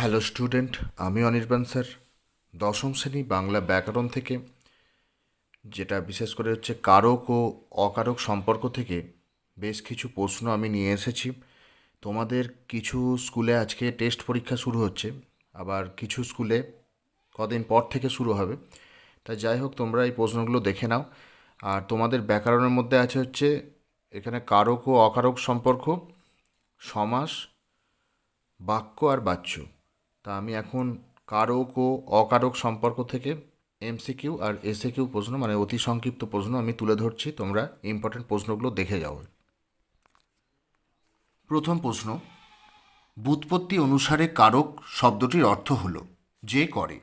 Hello student, আমি Anirban sir. দশম শ্রেণি বাংলা ব্যাকরণ থেকে, যেটা বিশেষ করে হচ্ছে কারক ও অকারক সম্পর্ক থেকে বেশ কিছু প্রশ্ন আমি নিয়ে এসেছি। তোমাদের কিছু স্কুলে আজকে টেস্ট পরীক্ষা শুরু হচ্ছে, আবার কিছু স্কুলে কদিন পর থেকে শুরু হবে। তা যাই হোক, তোমরা এই প্রশ্নগুলো দেখে নাও। আর তোমাদের ব্যাকরণের মধ্যে আছে হচ্ছে, এখানে কারক ও অকারক সম্পর্ক, সমাস, বাক্য আর বাচ্য। তা আমি এখন কারক ও অকারক সম্পর্ক থেকে এমসিকিউ আর এসএকিউ প্রশ্ন মানে অতি সংক্ষিপ্ত প্রশ্ন আমি তুলে ধরছি। তোমরা ইম্পর্টেন্ট প্রশ্নগুলো দেখে যাও। প্রথম প্রশ্ন, বুৎপত্তি অনুসারে কারক শব্দটির অর্থ হলো যে করে।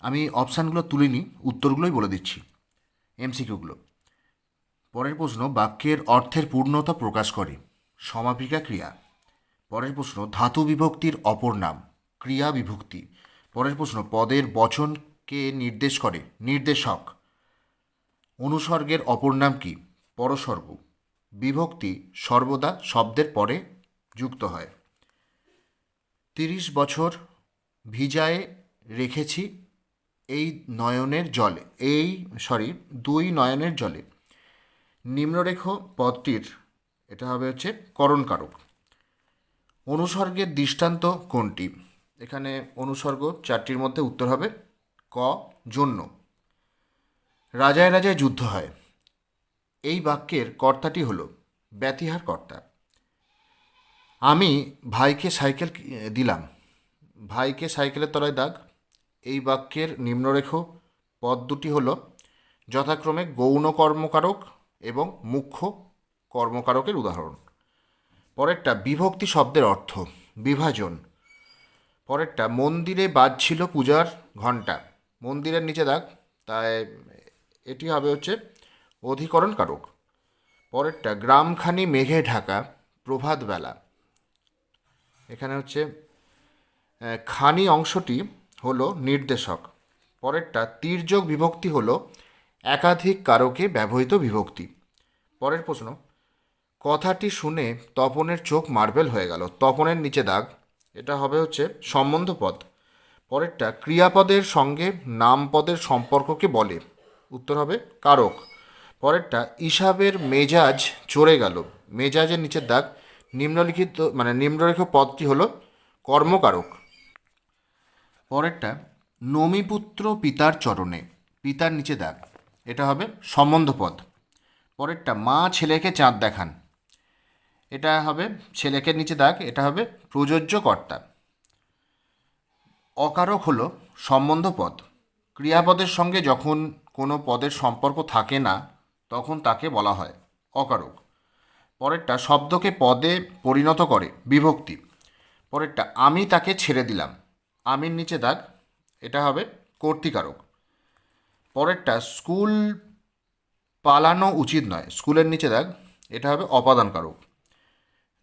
আমি অপশানগুলো তুলিনি, উত্তরগুলোই বলে দিচ্ছি এমসিকিউগুলো পরের প্রশ্ন, বাক্যের অর্থের পূর্ণতা প্রকাশ করে, সমাপিকা ক্রিয়া। পরের প্রশ্ন, ধাতু বিভক্তির অপর নাম, ক্রিয়া বিভক্তি। পরের প্রশ্ন, পদের বচনকে নির্দেশ করে? নির্দেশক। অনুসর্গের অপর নাম কি? পরসর্গ। বিভক্তি সর্বদা শব্দের পরে যুক্ত হয়। তিরিশ বছর ভিজায়ে রেখেছি এই নয়নের জলে, এই সরি দুই নয়নের জলে। নিম্নরেখ পদটির, এটা হবে হচ্ছে করণকারক। অনুসর্গের দৃষ্টান্ত কোনটি? এখানে অনুসর্গ চারটির মধ্যে উত্তর হবে ক, জন্য। রাজায় রাজায় যুদ্ধ হয়। এই বাক্যের কর্তাটি হল ব্যতিহার কর্তা। আমি ভাইকে সাইকেল দিলাম। ভাইকে সাইকেলের তলায় দাগ। এই বাক্যের নিম্নরেখ পদ দুটি হল যথাক্রমে গৌণ কর্মকারক এবং মুখ্য কর্মকারকের উদাহরণ। পরেরটা বিভক্তি শব্দের অর্থ, বিভাজন। পরেরটা মন্দিরে বাজছিল পূজার ঘণ্টা। মন্দিরের নিচে দাগ, তাই এটি হবে হচ্ছে অধিকরণ কারক। পরেরটা গ্রামখানি মেঘে ঢাকা প্রভাতবেলা এখানে হচ্ছে খানি অংশটি হলো নির্দেশক। পরেরটা তির্যক বিভক্তি হলো একাধিক কারকে ব্যবহৃত বিভক্তি। পরের প্রশ্ন কথাটি শুনে তপনের চোখ মার্বেল হয়ে গেল। তপনের নিচে দাগ। এটা হবে হচ্ছে সম্বন্ধ পদ। পরেরটা, ক্রিয়াপদের সঙ্গে নামপদের সম্পর্ককে বলে? উত্তর হবে কারক। পরেরটা, ইসাবের মেজাজ চড়ে গেল। মেজাজের নিচের দাগ। নিম্নলিখিত মানে নিম্নরেখ পদটি হলো কর্মকারক। পরেরটা, নমিপুত্র পিতার চরণে। পিতার নিচে দাগ। এটা হবে সম্বন্ধ পদ। পরেরটা, মা ছেলেকে চাঁদ দেখান। এটা হবে ছেলেকে নিচে দাগ, এটা হবে প্রযোজ্য কর্তা অকারক হলো সম্বন্ধ পদ। ক্রিয়াপদের সঙ্গে যখন কোনো পদের সম্পর্ক থাকে না, তখন তাকে বলা হয় অকারক। পরেরটা, শব্দকে পদে পরিণত করে, বিভক্তি। পরেরটা, আমি তাকে ছেড়ে দিলাম। আমির নিচে দাগ, এটা হবে কর্তিকারক। পরেরটা, স্কুল পালানো উচিত নয়, স্কুলের নিচে দাগ, এটা হবে অপাদানকারক।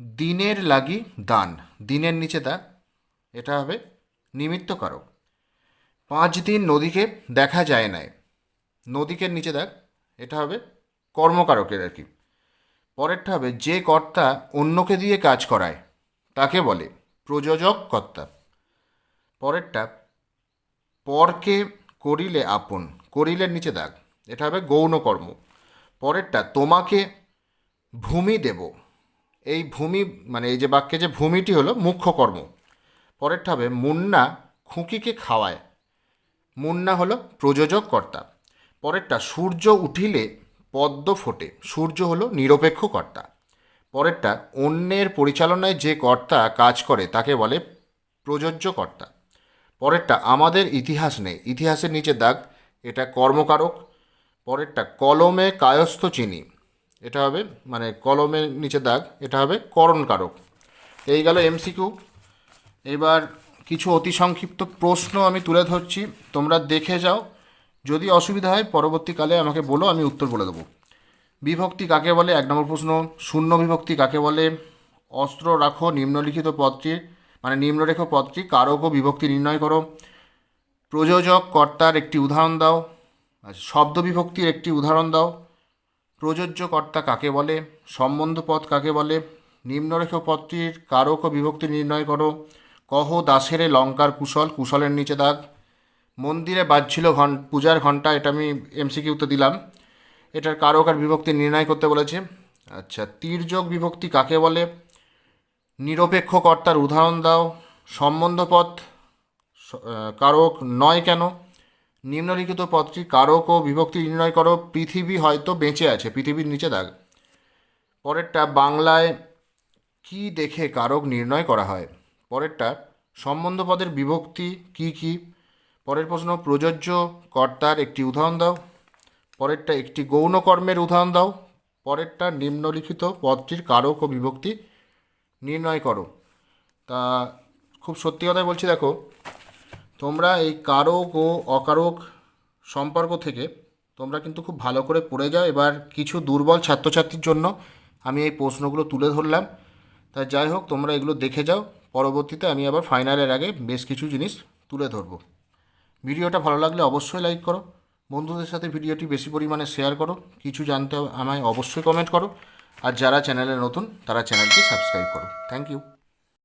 দিনের লাগি দান। দিনের নিচে দাগ এটা হবে নিমিত্তকারক পাঁচ দিন নদীকে দেখা যায় নাই। নদীকে নিচে দাগ এটা হবে কর্মকারকের আর কি। পরেরটা হবে, যে কর্তা অন্যকে দিয়ে কাজ করায়, তাকে বলে প্রযোজক কর্তা। পরেরটা, পরকে করিলে আপন, করিলের নিচে দাগ, এটা হবে গৌণ কর্ম পরেরটা, তোমাকে ভূমি দেব। এই ভূমি মানে এই যে বাক্যে যে ভূমিটি হলো মুখ্য কর্ম। পরেরটা হবে মুন্না খুঁকিকে খাওয়ায়। মুন্না হলো প্রযোজক কর্তা। পরেরটা, সূর্য উঠিলে পদ্ম ফোটে। সূর্য হলো নিরপেক্ষ কর্তা। পরেরটা, অন্যের পরিচালনায় যে কর্তা কাজ করে তাকে বলে প্রযোজ্য কর্তা। পরেরটা, আমাদের ইতিহাস নেই। ইতিহাসের নিচে দাগ, এটা কর্মকারক। পরেরটা, কলমে কায়স্থ চিনি। এটা হবে মানে কলমের নিচে দাগ, এটা হবে করণকারক। এই গেল এমসিকিউ এবার কিছু অতি সংক্ষিপ্ত প্রশ্ন আমি তুলে ধরছি, তোমরা দেখে যাও। যদি অসুবিধা হয়, পরবর্তীকালে আমাকে বলো, আমি উত্তর বলে দেবো। বিভক্তি কাকে বলে? এক নম্বর প্রশ্ন, শূন্য বিভক্তি কাকে বলে? অস্ত্র রাখো নিম্নলিখিত পদটি মানে নিম্নরেখ পদটি, কারক ও বিভক্তি নির্ণয় করো। প্রযোজক কর্তার একটি উদাহরণ দাও শব্দ বিভক্তির একটি উদাহরণ দাও। প্রযোজ্য কর্তা কাকে বলে? সম্বন্ধ পদ কাকে বলে? নিম্নরেখ পদটির কারক ও বিভক্তি নির্ণয় করো। কহ দাসেরে লঙ্কার কুশল কুশলের নিচে দাগ। মন্দিরে বাজছিল ঘন পূজার ঘণ্টা এটা আমি এমসিকিউতে দিলাম। এটার কারক আর বিভক্তি নির্ণয় করতে বলেছে। আচ্ছা তীর্যক বিভক্তি কাকে বলে? নিরপেক্ষ কর্তার উদাহরণ দাও। সম্বন্ধপদ স- আহ, কারক নয় কেন? নিম্নলিখিত পদটি, কারক ও বিভক্তি নির্ণয় করো, পৃথিবী হয়তো বেঁচে আছে, পৃথিবীর নিচে দাগ। পরেরটা, বাংলায় কি দেখে কারক নির্ণয় করা হয়? পরেরটা, সম্বন্ধ পদের বিভক্তি কি কি? পরের প্রশ্ন, প্রযোজ্য কর্তার একটি উদাহরণ দাও। পরেরটা, একটি গৌণ কর্মের উদাহরণ দাও। পরেরটা, নিম্নলিখিত পদটির কারক ও বিভক্তি নির্ণয় করো। তা খুব সত্যি কথাই বলছি, দেখো তোমরা এই কারক ও অকারক সম্পর্ক থেকে তোমরা কিন্তু খুব ভালো করে পড়ে যাও। এবার কিছু দুর্বল ছাত্রছাত্রীর জন্য আমি এই প্রশ্নগুলো তুলে ধরলাম। তাই যাই হোক, তোমরা এগুলো দেখে যাও। পরবর্তীতে আমি আবার ফাইনালের আগে বেশ কিছু জিনিস তুলে ধরবো। ভিডিওটা ভালো লাগলে অবশ্যই লাইক করো। বন্ধুদের সাথে ভিডিওটি বেশি পরিমাণে শেয়ার করো। কিছু জানতে আমায় অবশ্যই কমেন্ট করো। আর যারা চ্যানেলে নতুন, তারা চ্যানেলটি সাবস্ক্রাইব করো। Thank you